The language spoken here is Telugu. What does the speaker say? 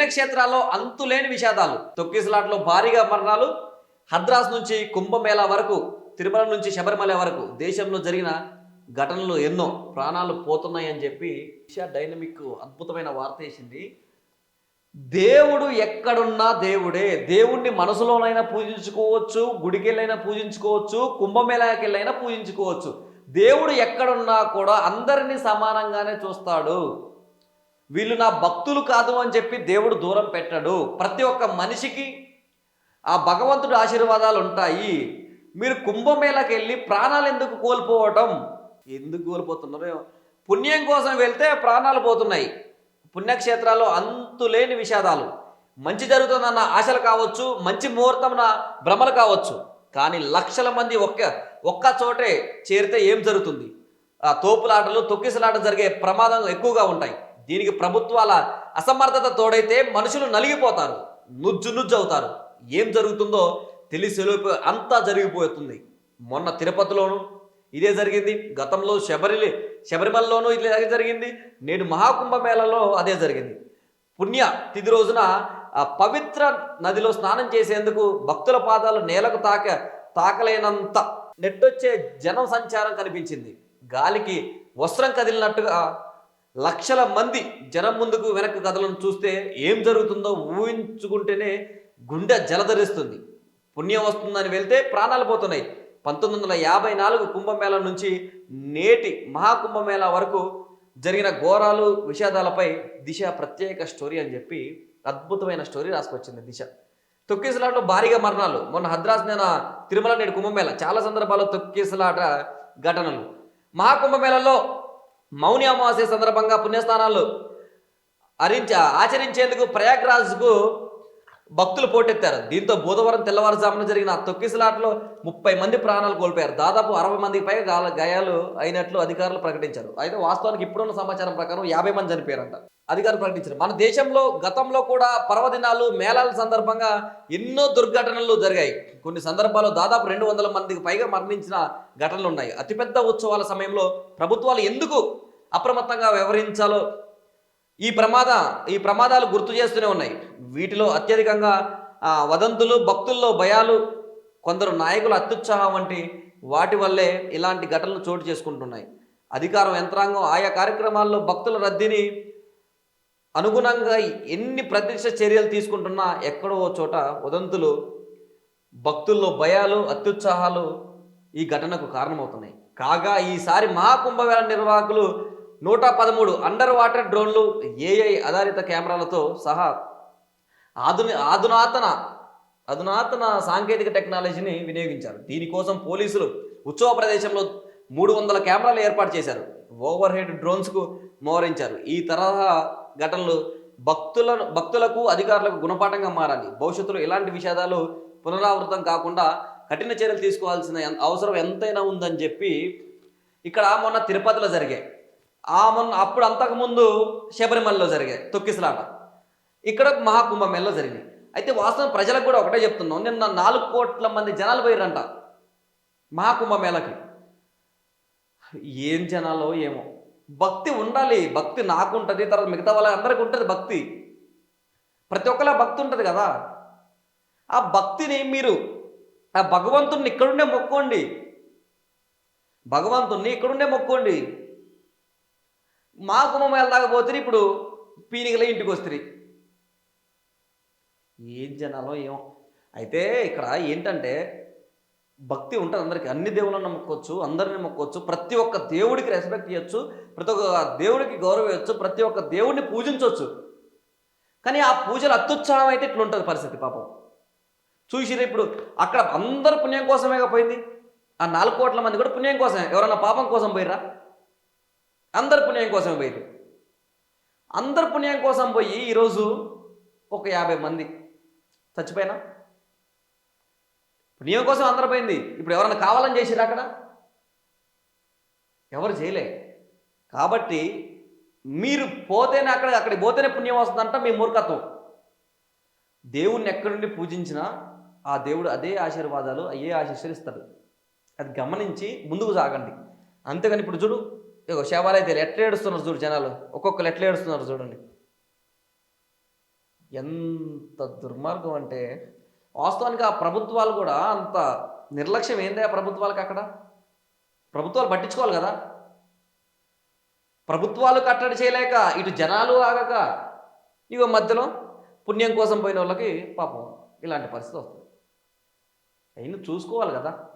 పుణ్యక్షేత్రాల్లో అంతులేని విషాదాలు. తొక్కిసలాట్లో భారీగా మరణాలు. హద్రాస్ నుంచి కుంభమేళా వరకు తిరుమల నుంచి శబరిమల వరకు దేశంలో జరిగిన ఘటనలు ఎన్నో ప్రాణాలు పోతున్నాయని చెప్పి డైనమిక్ అద్భుతమైన వార్త వేసింది. దేవుడు ఎక్కడున్నా దేవుడే. దేవుణ్ణి మనసులోనైనా పూజించుకోవచ్చు గుడికెళ్ళైనా పూజించుకోవచ్చు కుంభమేళాకెళ్ళైనా పూజించుకోవచ్చు. దేవుడు ఎక్కడున్నా కూడా అందరినీ సమానంగానే చూస్తాడు. వీళ్ళు నా భక్తులు కాదు అని చెప్పి దేవుడు దూరం పెట్టడు. ప్రతి ఒక్క మనిషికి ఆ భగవంతుడి ఆశీర్వాదాలు ఉంటాయి. మీరు కుంభమేళకి వెళ్ళి ప్రాణాలు ఎందుకు కోల్పోవటం? ఎందుకు కోల్పోతున్నారో పుణ్యం కోసం వెళ్తే ప్రాణాలు పోతున్నాయి. పుణ్యక్షేత్రాల్లో అంతులేని విషాదాలు. మంచి జరుగుతుందన్న ఆశలు కావచ్చు మంచి ముహూర్తం నా భ్రమలు కావచ్చు. కానీ లక్షల మంది ఒక్క ఒక్క చోటే చేరితే ఏం జరుగుతుంది? ఆ తోపులాటలు తొక్కిసలాట జరిగే ప్రమాదం ఎక్కువగా ఉంటాయి. దీనికి ప్రభుత్వాల అసమర్థత తోడైతే మనుషులు నలిగిపోతారు నుజ్జు నుజ్జు అవుతారు. ఏం జరుగుతుందో తెలిసి అంతా జరిగిపోతుంది. మొన్న తిరుపతిలోను ఇదే జరిగింది. గతంలో శబరిలి శబరిమలలోనూ ఇదే జరిగింది. నేడు మహాకుంభమేళలో అదే జరిగింది. పుణ్య తిది రోజున పవిత్ర నదిలో స్నానం చేసేందుకు భక్తుల పాదాలు నేలకు తాక తాకలేనంత నెట్టొచ్చే జనం సంచారం కనిపించింది. గాలికి వస్త్రం కదిలినట్టుగా లక్షల మంది జనం ముందుకు వెనక్కి కథలను చూస్తే ఏం జరుగుతుందో ఊహించుకుంటేనే గుండె జలధరిస్తుంది. పుణ్యం వస్తుందని వెళ్తే ప్రాణాలు పోతున్నాయి. పంతొమ్మిది వందల యాభై నాలుగు కుంభమేళ నుంచి నేటి మహాకుంభమేళ వరకు జరిగిన ఘోరాలు విషాదాలపై దిశ ప్రత్యేక స్టోరీ అని చెప్పి అద్భుతమైన స్టోరీ రాసుకొచ్చింది దిశ. తొక్కిసలాటలో భారీగా మరణాలు. మొన్న హద్రాస్ నేను తిరుమల నేడు కుంభమేళ. చాలా సందర్భాల్లో తొక్కిసలాట ఘటనలు. మహాకుంభమేళలో మౌని అమావాస్య సందర్భంగా పుణ్యస్థానాలు అరించ ఆచరించేందుకు ప్రయాగ్రాజ్కు భక్తులు పోటెత్తారు. దీంతో బుధవారం తెల్లవారుజామున జరిగిన తొక్కిసలాట్లో తొక్కిసలాటలో ముప్పై మంది ప్రాణాలు కోల్పోయారు. దాదాపు అరవై మందికి పైగా గాల- గాయాలు అయినట్లు అధికారులు ప్రకటించారు. అయితే వాస్తవానికి ఇప్పుడున్న సమాచారం ప్రకారం యాభై మంది చనిపోయారంట. అధికారులు ప్రకటించారు. మన దేశంలో గతంలో కూడా పర్వదినాలు మేళాల సందర్భంగా ఎన్నో దుర్ఘటనలు జరిగాయి. కొన్ని సందర్భాల్లో దాదాపు రెండు వందల మందికి పైగా మరణించిన ఘటనలు ఉన్నాయి. అతిపెద్ద ఉత్సవాల సమయంలో ప్రభుత్వాలు ఎందుకు అప్రమత్తంగా వ్యవహరించాలో ఈ ప్రమాద ఈ ప్రమాదాలు గుర్తు చేస్తూనే ఉన్నాయి. వీటిలో అత్యధికంగా వదంతులు భక్తుల్లో భయాలు కొందరు నాయకుల అత్యుత్సాహం వంటి వాటి వల్లే ఇలాంటి ఘటనలు చోటు చేసుకుంటున్నాయి. అధికారం యంత్రాంగం ఆయా కార్యక్రమాల్లో భక్తుల రద్దీని అనుగుణంగా ఎన్ని ప్రత్యక్ష చర్యలు తీసుకుంటున్నా ఎక్కడో ఓ చోట వదంతులు భక్తుల్లో భయాలు అత్యుత్సాహాలు ఈ ఘటనకు కారణమవుతున్నాయి. కాగా ఈసారి మహాకుంభమేళ నిర్వాహకులు నూట పదమూడు అండర్ వాటర్ డ్రోన్లు ఏఐ ఆధారిత కెమెరాలతో సహా ఆధుని ఆధునాతన అధునాతన సాంకేతిక టెక్నాలజీని వినియోగించారు. దీనికోసం పోలీసులు ఉత్సవ ప్రదేశంలో మూడు వందల కెమెరాలు ఏర్పాటు చేశారు. ఓవర్ హెడ్ డ్రోన్స్కు మోహరించారు. ఈ తరహా ఘటనలు భక్తులను భక్తులకు అధికారులకు గుణపాఠంగా మారాలి. భవిష్యత్తులో ఇలాంటి విషాదాలు పునరావృతం కాకుండా కఠిన చర్యలు తీసుకోవాల్సిన అవసరం ఎంతైనా ఉందని చెప్పి ఇక్కడ మొన్న తిరుపతిలో జరిగాయి. ఆ మొన్న అప్పుడు అంతకుముందు శబరిమలలో జరిగాయి తొక్కిసలాట. ఇక్కడ మహాకుంభమేళలో జరిగింది అయితే వాస్తవం ప్రజలకు కూడా ఒకటే చెప్తున్నాం. నిన్న నాలుగు కోట్ల మంది జనాలు పోయారంట మహాకుంభమేళకి. ఏం జనాలో ఏమో. భక్తి ఉండాలి. భక్తి నాకు ఉంటుంది తర్వాత మిగతా వాళ్ళ అందరికీ ఉంటుంది భక్తి. ప్రతి ఒక్కలా భక్తి ఉంటుంది కదా. ఆ భక్తిని మీరు ఆ భగవంతుణ్ణి ఇక్కడుండే మొక్కోండి భగవంతుణ్ణి ఇక్కడుండే మొక్కోండి మా కుంభం దాకా ఇప్పుడు పీనికలే ఇంటికి వస్తుంది. ఏం జనాలో ఏమో. అయితే ఇక్కడ ఏంటంటే భక్తి ఉంటుంది అందరికీ. అన్ని దేవుళ్ళని నమ్ముకోవచ్చు అందరిని నమ్ముకోవచ్చు. ప్రతి ఒక్క దేవుడికి రెస్పెక్ట్ ఇవ్వచ్చు ప్రతి ఒక్క దేవుడికి గౌరవం ఇవ్వచ్చు ప్రతి ఒక్క దేవుడిని పూజించవచ్చు కానీ ఆ పూజలు అత్యుత్సాహం అయితే ఇట్లుంటుంది పరిస్థితి పాపం. చూసిరు ఇప్పుడు. అక్కడ అందరు పుణ్యం కోసమే పోయింది. ఆ నాలుగు కోట్ల మంది కూడా పుణ్యం కోసమే. ఎవరన్నా పాపం కోసం పోయిరా అందరు పుణ్యం కోసమే పోయింది అందరు పుణ్యం కోసం పోయి ఈరోజు ఒక యాభై మంది. చచ్చిపోయినా? పుణ్యం కోసం అందరు పోయింది. ఇప్పుడు ఎవరన్నా కావాలని చేసిరా అక్కడ? ఎవరు చేయలే. కాబట్టి మీరు పోతేనే అక్కడ అక్కడికి పోతేనే పుణ్యం వస్తుందంట మీ మూర్ఖత్వం. దేవుణ్ణి ఎక్కడి నుండి పూజించినా ఆ దేవుడు అదే ఆశీర్వాదాలు అయ్యే ఆశీస్సులు ఇస్తాడు అది గమనించి ముందుకు సాగండి. అంతేగాని ఇప్పుడు చూడు ఇగో శవాలైతే ఎట్లా ఏడుస్తున్నారు చూడు జనాలు? ఒక్కొక్కరు ఎట్లా ఏడుస్తున్నారు చూడండి. ఎంత దుర్మార్గం అంటే వాస్తవానికి ఆ ప్రభుత్వాలు కూడా అంత నిర్లక్ష్యం ఏంది ఆ ప్రభుత్వాలకు అక్కడ? ప్రభుత్వాలు పట్టించుకోవాలి కదా? ప్రభుత్వాలు కట్టడి చేయలేక ఇటు జనాలు ఆగక ఇగో మధ్యలో పుణ్యం కోసం పోయిన వాళ్ళకి పాపం ఇలాంటి పరిస్థితి వస్తుంది. అయినా చూసుకోవాలి కదా.